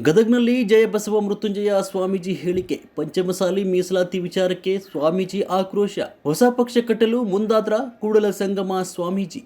ಗದಗ್ನಲ್ಲಿ ಜಯಬಸವ ಮೃತ್ಯುಂಜಯ ಸ್ವಾಮೀಜಿ ಹೇಳಿಕೆ. ಪಂಚಮಸಾಲಿ ಮೀಸಲಾತಿ ವಿಚಾರಕ್ಕೆ ಸ್ವಾಮೀಜಿ ಆಕ್ರೋಶ. ಹೊಸ ಪಕ್ಷ ಕಟ್ಟಲು ಮುಂದಾದ್ರ ಕೂಡಲ ಸಂಗಮ ಸ್ವಾಮೀಜಿ.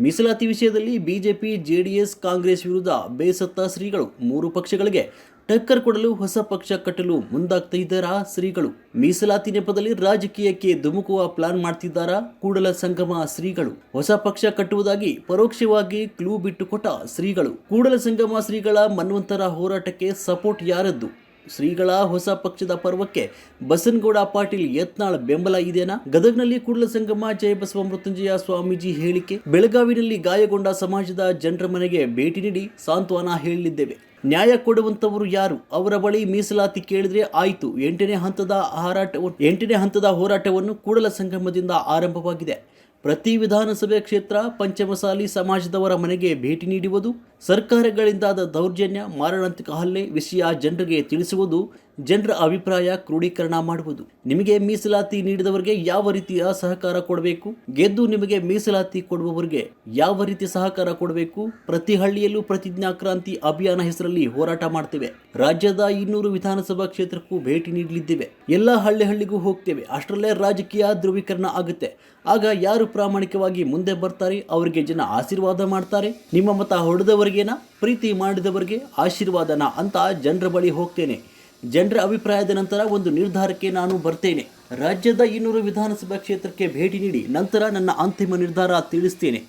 ಮೀಸಲಾತಿ ವಿಷಯದಲ್ಲಿ ಬಿಜೆಪಿ, ಜೆಡಿಎಸ್, ಕಾಂಗ್ರೆಸ್ ವಿರುದ್ಧ ಬೇಸತ್ತ ಶ್ರೀಗಳು. ಮೂರು ಪಕ್ಷಗಳಿಗೆ ಟಕ್ಕರ್ ಕೊಡಲು ಹೊಸ ಪಕ್ಷ ಕಟ್ಟಲು ಮುಂದಾಗ್ತಾ ಇದ್ದಾರಾ ಶ್ರೀಗಳು? ಮೀಸಲಾತಿ ನೆಪದಲ್ಲಿ ರಾಜಕೀಯಕ್ಕೆ ಧುಮುಕುವ ಪ್ಲಾನ್ ಮಾಡ್ತಿದ್ದಾರಾ ಕೂಡಲ ಸಂಗಮ ಶ್ರೀಗಳು? ಹೊಸ ಪಕ್ಷ ಕಟ್ಟುವುದಾಗಿ ಪರೋಕ್ಷವಾಗಿ ಕ್ಲೂ ಬಿಟ್ಟುಕೊಟ್ಟ ಶ್ರೀಗಳು? ಕೂಡಲ ಸಂಗಮ ಶ್ರೀಗಳ ಮನ್ವಂತರ ಹೋರಾಟಕ್ಕೆ ಸಪೋರ್ಟ್ ಯಾರದ್ದು? ಶ್ರೀಗಳ ಹೊಸ ಪಕ್ಷದ ಪರ್ವಕ್ಕೆ ಬಸನಗೌಡ ಪಾಟೀಲ್ ಯತ್ನಾಳ್ ಬೆಂಬಲ ಇದೆಯಾ ಗದಗ್ನಲ್ಲಿ ಕೂಡಲ ಸಂಗಮ, ಜಯಬಸವ ಮೃತ್ಯುಂಜಯ ಸ್ವಾಮೀಜಿ ಹೇಳಿಕೆ. ಬೆಳಗಾವಿನಲ್ಲಿ ಗಾಯಗೊಂಡ ಸಮಾಜದ ಜನರ ಮನೆಗೆ ಭೇಟಿ ನೀಡಿ ಸಾಂತ್ವನ ಹೇಳಲಿದ್ದೇವೆ. ನ್ಯಾಯ ಕೊಡುವಂತವರು ಯಾರು? ಅವರ ಬಳಿ ಮೀಸಲಾತಿ ಕೇಳಿದ್ರೆ ಆಯಿತು. ಎಂಟನೇ ಹಂತದ ಹಾರಾಟವನ್ನು ಎಂಟನೇ ಹಂತದ ಹೋರಾಟವನ್ನು ಕೂಡಲ ಸಂಗಮದಿಂದ ಆರಂಭವಾಗಿದೆ. ಪ್ರತಿ ವಿಧಾನಸಭೆ ಕ್ಷೇತ್ರ, ಪಂಚಮಸಾಲಿ ಸಮಾಜದವರ ಮನೆಗೆ ಭೇಟಿ ನೀಡುವುದು ಸರ್ಕಾರಗಳಿಂದಾದ ದೌರ್ಜನ್ಯ, ಮಾರಣಾಂತಿಕ ಹಲ್ಲೆ ವಿಷಯ ಜನರಿಗೆ ತಿಳಿಸುವುದು, ಜನರ ಅಭಿಪ್ರಾಯ ಕ್ರೋಢೀಕರಣ ಮಾಡುವುದು. ನಿಮಗೆ ಮೀಸಲಾತಿ ನೀಡಿದವರಿಗೆ ಯಾವ ರೀತಿಯ ಸಹಕಾರ ಕೊಡಬೇಕು? ಗೆದ್ದು ನಿಮಗೆ ಮೀಸಲಾತಿ ಕೊಡುವವರಿಗೆ ಯಾವ ರೀತಿ ಸಹಕಾರ ಕೊಡಬೇಕು? ಪ್ರತಿ ಹಳ್ಳಿಯಲ್ಲೂ ಪ್ರತಿಜ್ಞಾ ಕ್ರಾಂತಿ ಅಭಿಯಾನ ಹೆಸರಲ್ಲಿ ಹೋರಾಟ ಮಾಡ್ತೇವೆ. ರಾಜ್ಯದ ಇನ್ನೂರು ವಿಧಾನಸಭಾ ಕ್ಷೇತ್ರಕ್ಕೂ ಭೇಟಿ ನೀಡಲಿದ್ದೇವೆ. ಎಲ್ಲ ಹಳ್ಳಿ ಹಳ್ಳಿಗೂ ಹೋಗ್ತೇವೆ. ಅಷ್ಟರಲ್ಲೇ ರಾಜಕೀಯ ಧ್ರುವೀಕರಣ ಆಗುತ್ತೆ. ಆಗ ಯಾರು ಪ್ರಾಮಾಣಿಕವಾಗಿ ಮುಂದೆ ಬರ್ತಾರೆ? ಅವರಿಗೆ ಜನ ಆಶೀರ್ವಾದ ಮಾಡ್ತಾರೆ. ನಿಮ್ಮ ಮತ ಹೊಡೆದವರಿಗೇನ ಪ್ರೀತಿ ಮಾಡಿದವರಿಗೆ ಆಶೀರ್ವಾದನ ಅಂತ ಜನರ ಬಳಿ ಹೋಗ್ತೇನೆ. ಜನರ ಅಭಿಪ್ರಾಯದ ನಂತರ ಒಂದು ನಿರ್ಧಾರಕ್ಕೆ ನಾನು ಬರ್ತೇನೆ. ರಾಜ್ಯದ ಇನ್ನೂರು ವಿಧಾನಸಭಾ ಕ್ಷೇತ್ರಕ್ಕೆ ಭೇಟಿ ನೀಡಿ ನಂತರ ನನ್ನ ಅಂತಿಮ ನಿರ್ಧಾರ ತಿಳಿಸ್ತೇನೆ.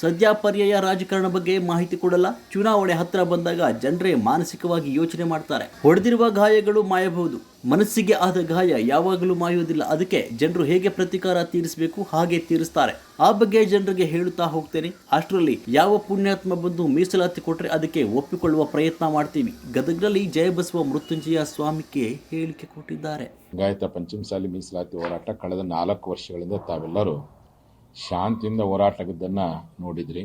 ಸದ್ಯ ಪರ್ಯಾಯ ರಾಜಕಾರಣ ಬಗ್ಗೆ ಮಾಹಿತಿ ಕೊಡಲ್ಲ. ಚುನಾವಣೆ ಹತ್ತಿರ ಬಂದಾಗ ಜನರೇ ಮಾನಸಿಕವಾಗಿ ಯೋಚನೆ ಮಾಡ್ತಾರೆ. ಹೊಡೆದಿರುವ ಗಾಯಗಳು ಮಾಯಬಹುದು. ಮನಸ್ಸಿಗೆ ಆದ ಗಾಯ ಯಾವಾಗಲೂ ಮಾಯುವುದಿಲ್ಲ ಅದಕ್ಕೆ ಜನರು ಹೇಗೆ ಪ್ರತಿಕಾರ ತೀರಿಸಬೇಕು, ಹಾಗೆ ತೀರಿಸ್ತಾರೆ. ಆ ಬಗ್ಗೆ ಜನರಿಗೆ ಹೇಳುತ್ತಾ ಹೋಗ್ತೇನೆ. ಅಷ್ಟರಲ್ಲಿ ಯಾವ ಪುಣ್ಯಾತ್ಮ ಬಂದು ಮೀಸಲಾತಿ ಕೊಟ್ಟರೆ ಅದಕ್ಕೆ ಒಪ್ಪಿಕೊಳ್ಳುವ ಪ್ರಯತ್ನ ಮಾಡ್ತೀವಿ. ಗದಗ್ನಲ್ಲಿ ಜಯಬಸವ ಮೃತ್ಯುಂಜಯ ಸ್ವಾಮಿಗೆ ಹೇಳಿಕೆ ಕೊಟ್ಟಿದ್ದಾರೆ. ಗಾಯತ ಪಂಚಮಸಾಲಿ ಮೀಸಲಾತಿ ಹೋರಾಟ ಕಳೆದ ನಾಲ್ಕು ವರ್ಷಗಳಿಂದ ತಾವೆಲ್ಲರೂ ಶಾಂತಿಯಿಂದ ಹೋರಾಟದನ್ನು ನೋಡಿದ್ರಿ.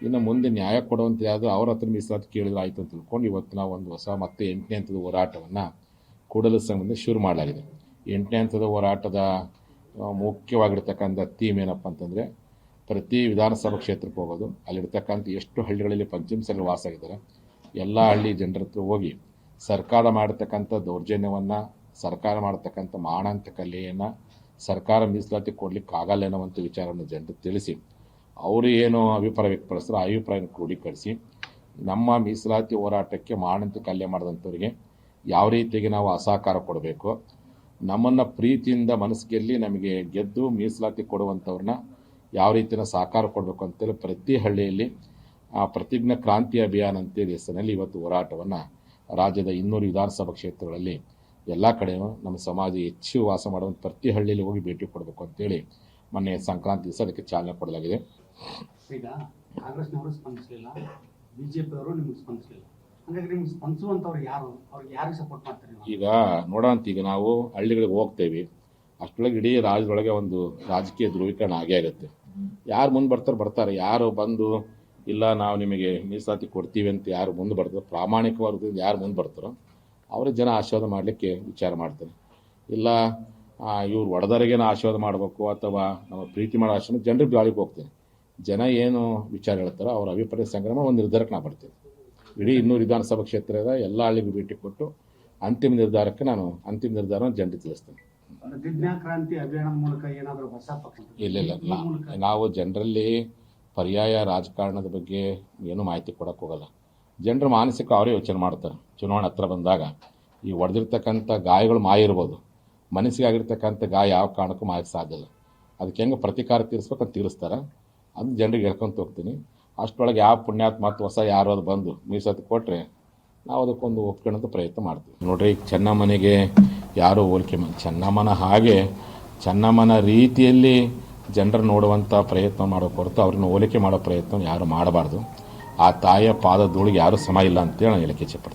ಇನ್ನು ಮುಂದೆ ನ್ಯಾಯ ಕೊಡುವಂಥ ಯಾವುದು ಅವ್ರ ಹತ್ರ ಮೀಸಲಾತಿ ಕೇಳಿದ್ರೆ ಆಯಿತು ಅಂತ ತಿಳ್ಕೊಂಡು ಇವತ್ತು ನಾವು ಒಂದು ಹೊಸ ಮತ್ತೆ ಎಂಟನೇ ಹಂತದ ಹೋರಾಟವನ್ನು ಕೂಡಲ ಸಂಘದಿಂದ ಶುರು ಮಾಡಲಾಗಿದೆ. ಎಂಟನೇ ಹಂತದ ಹೋರಾಟದ ಮುಖ್ಯವಾಗಿರ್ತಕ್ಕಂಥ ಥೀಮ್ ಏನಪ್ಪ ಅಂತಂದರೆ ಪ್ರತಿ ವಿಧಾನಸಭಾ ಕ್ಷೇತ್ರಕ್ಕೆ ಹೋಗೋದು. ಅಲ್ಲಿರ್ತಕ್ಕಂಥ ಎಷ್ಟು ಹಳ್ಳಿಗಳಲ್ಲಿ ಪಂಚಮಸಲ್ಲಿ ವಾಸ ಆಗಿದ್ದಾರೆ. ಎಲ್ಲ ಹಳ್ಳಿ ಜನರ ಹತ್ರ ಹೋಗಿ ಸರ್ಕಾರ ಮಾಡತಕ್ಕಂಥ ದೌರ್ಜನ್ಯವನ್ನು, ಸರ್ಕಾರ ಮಾಡತಕ್ಕಂಥ ಮಾಣಾಂತ ಕಲೆಯನ್ನು ಸರ್ಕಾರ ಮೀಸಲಾತಿ ಕೊಡ್ಲಿಕ್ಕೆ ಆಗಲ್ಲ ಅಂತ ವಿಚಾರವನ್ನು ಜನರಿಗೆ ತಿಳಿಸಿ, ಅವರು ಏನು ಅಭಿಪ್ರಾಯ ವ್ಯಕ್ತಪಡಿಸ್ತಾರೆ ಆ ಅಭಿಪ್ರಾಯನ ಕ್ರೋಢೀಕರಿಸಿ, ನಮ್ಮ ಮೀಸಲಾತಿ ಹೋರಾಟಕ್ಕೆ ಮಾಡಂತ ಕಲ್ಯ ಮಾಡಿದಂಥವ್ರಿಗೆ ಯಾವ ರೀತಿಯಾಗಿ ನಾವು ಅಸಹಕಾರ ಕೊಡಬೇಕು, ನಮ್ಮನ್ನು ಪ್ರೀತಿಯಿಂದ ಮನಸ್ಸಿಗೆಲ್ಲಿ ನಮಗೆ ಗೆದ್ದು ಮೀಸಲಾತಿ ಕೊಡುವಂಥವ್ರನ್ನ ಯಾವ ರೀತಿಯ ಸಹಕಾರ ಕೊಡಬೇಕು ಅಂತೇಳಿ ಪ್ರತಿ ಹಳ್ಳಿಯಲ್ಲಿ, ಆ ಪ್ರತಿಜ್ಞಾ ಕ್ರಾಂತಿ ಅಭಿಯಾನ ಅಂತೇಳಿ ಹೆಸರಿನಲ್ಲಿ ಇವತ್ತು ಹೋರಾಟವನ್ನು ರಾಜ್ಯದ ಇನ್ನೂರು ವಿಧಾನಸಭಾ ಕ್ಷೇತ್ರಗಳಲ್ಲಿ ಎಲ್ಲ ಕಡೆಯೂ ನಮ್ಮ ಸಮಾಜ ಹೆಚ್ಚು ವಾಸ ಮಾಡುವಂಥ ಪ್ರತಿ ಹಳ್ಳಿಯಲ್ಲಿ ಹೋಗಿ ಭೇಟಿ ಕೊಡಬೇಕು ಅಂತೇಳಿ ಮೊನ್ನೆ ಸಂಕ್ರಾಂತಿ ದಿವಸ ಅದಕ್ಕೆ ಚಾಲನೆ ಕೊಡಲಾಗಿದೆ. ಈಗ ಕಾಂಗ್ರೆಸ್ನವರು ಸ್ಪಂದಿಸಲಿಲ್ಲ ಬಿಜೆಪಿಯವರು ನಿಮ್ಗೆ ಸ್ಪಂದಿಸಲಿಲ್ಲ. ಹಾಗಾಗಿ ನಿಮ್ಗೆ ಸ್ಪಂದಿಸುವಂಥವ್ರು ಯಾರು? ಅವ್ರಿಗೆ ಯಾರಿಗೆ ಸಪೋರ್ಟ್ ಮಾಡ್ತಾರೆ ನೀವು? ಈಗ ನೋಡೋಂತ ಈಗ ನಾವು ಹಳ್ಳಿಗಳಿಗೆ ಹೋಗ್ತೇವೆ. ಅಷ್ಟೊಳಗೆ ಇಡೀ ರಾಜ್ಯದೊಳಗೆ ಒಂದು ರಾಜಕೀಯ ಧ್ರುವೀಕರಣ ಆಗೇ ಆಗುತ್ತೆ. ಯಾರು ಮುಂದೆ ಬರ್ತಾರೆ ಬರ್ತಾರೆ. ಯಾರು ಬಂದು ಇಲ್ಲ ನಾವು ನಿಮಗೆ ಮೀಸಲಾತಿ ಕೊಡ್ತೀವಿ ಅಂತ ಯಾರು ಮುಂದೆ ಬರ್ತಾರೆ. ಪ್ರಾಮಾಣಿಕವಾಗಿ ಯಾರು ಮುಂದೆ ಬರ್ತಾರೋ ಅವ್ರಿಗೆ ಜನ ಆಶೀರ್ವಾದ ಮಾಡಲಿಕ್ಕೆ ವಿಚಾರ ಮಾಡ್ತಾರೆ. ಇಲ್ಲ ಇವ್ರು ಒಡೆದವರಿಗೇನೋ ಆಶೀರ್ವಾದ ಮಾಡಬೇಕು ಅಥವಾ ನಮ್ಮ ಪ್ರೀತಿ ಮಾಡೋ ಆಶೀರ್ವಾದ ಜನರಿಗೆ ಗಾಳಿಗೆ ಹೋಗ್ತೇನೆ. ಜನ ಏನು ವಿಚಾರ ಹೇಳ್ತಾರೋ ಅವ್ರ ಅಭಿಪ್ರಾಯ ಸಂಗ್ರಹ ಒಂದು ನಿರ್ಧಾರಕ್ಕೆ ನಾನು ಬರ್ತೇನೆ. ಇಡೀ ಇನ್ನೂ ವಿಧಾನಸಭಾ ಕ್ಷೇತ್ರದ ಎಲ್ಲ ಹಳ್ಳಿಗೂ ಭೇಟಿ ಕೊಟ್ಟು ಅಂತಿಮ ನಿರ್ಧಾರಕ್ಕೆ ನಾನು ಅಂತಿಮ ನಿರ್ಧಾರವನ್ನು ಜನರಿಗೆ ತಿಳಿಸ್ತೇನೆ. ಪ್ರತಿಜ್ಞಾ ಕ್ರಾಂತಿ ಅಭಿಯಾನದ ಮೂಲಕ ಏನಾದರೂ ಹೊಸ ಇಲ್ಲ ಇಲ್ಲ ನಾವು ಜನರಲ್ಲಿ ಪರ್ಯಾಯ ರಾಜಕಾರಣದ ಬಗ್ಗೆ ಏನು ಮಾಹಿತಿ ಕೊಡೋಕ್ಕೋಗಲ್ಲ ಹೋಗಲ್ಲ. ಜನರು ಮಾನಸಿಕ ಅವರೇ ಯೋಚನೆ ಮಾಡ್ತಾರೆ ಚುನಾವಣೆ ಹತ್ರ ಬಂದಾಗ ಈ ಹೊಡೆದಿರ್ತಕ್ಕಂಥ ಗಾಯಗಳು ಮಾಯ ಇರ್ಬೋದು. ಮನಸ್ಸಿಗೆ ಆಗಿರ್ತಕ್ಕಂಥ ಗಾಯ ಯಾವ ಕಾರಣಕ್ಕೂ ಮಾಯಕ್ಕೆ ಸಾಧ್ಯ ಅದಕ್ಕೆ ಹೆಂಗೆ ಪ್ರತಿಕಾರ ತೀರಿಸ್ಬೇಕು ಅಂತ ತೀರಿಸ್ತಾರೆ. ಅದು ಜನರಿಗೆ ಹೇಳ್ಕೊಂತ ಹೋಗ್ತೀನಿ. ಅಷ್ಟರೊಳಗೆ ಯಾವ ಪುಣ್ಯಾತ್ಮ ಮತ್ತು ಹೊಸ ಯಾರು ಅದು ಬಂದು ಮೀಸೋದು ಕೊಟ್ಟರೆ ನಾವು ಅದಕ್ಕೊಂದು ಒಪ್ಕೊಳ್ಳೋದು ಪ್ರಯತ್ನ ಮಾಡ್ತೀವಿ. ನೋಡ್ರಿ ಚೆನ್ನಮ್ಮನಿಗೆ ಯಾರು ಹೋಲಿಕೆ ಚೆನ್ನಮ್ಮನ ಹಾಗೆ ಚೆನ್ನಮ್ಮನ ರೀತಿಯಲ್ಲಿ ಜನರು ನೋಡುವಂಥ ಪ್ರಯತ್ನ ಮಾಡೋ ಹೊರತು ಅವ್ರನ್ನ ಹೋಲಿಕೆ ಮಾಡೋ ಪ್ರಯತ್ನ ಯಾರು ಮಾಡಬಾರ್ದು. ಆ ತಾಯಿಯ ಪಾದದೊಳಗೆ ಯಾರು ಸಮ ಇಲ್ಲ ಅಂತೇಳಿ ನಾನು ಹೇಳಕ್ಕೆ ಇಚ್ಛೆಪಡ್ತೀನಿ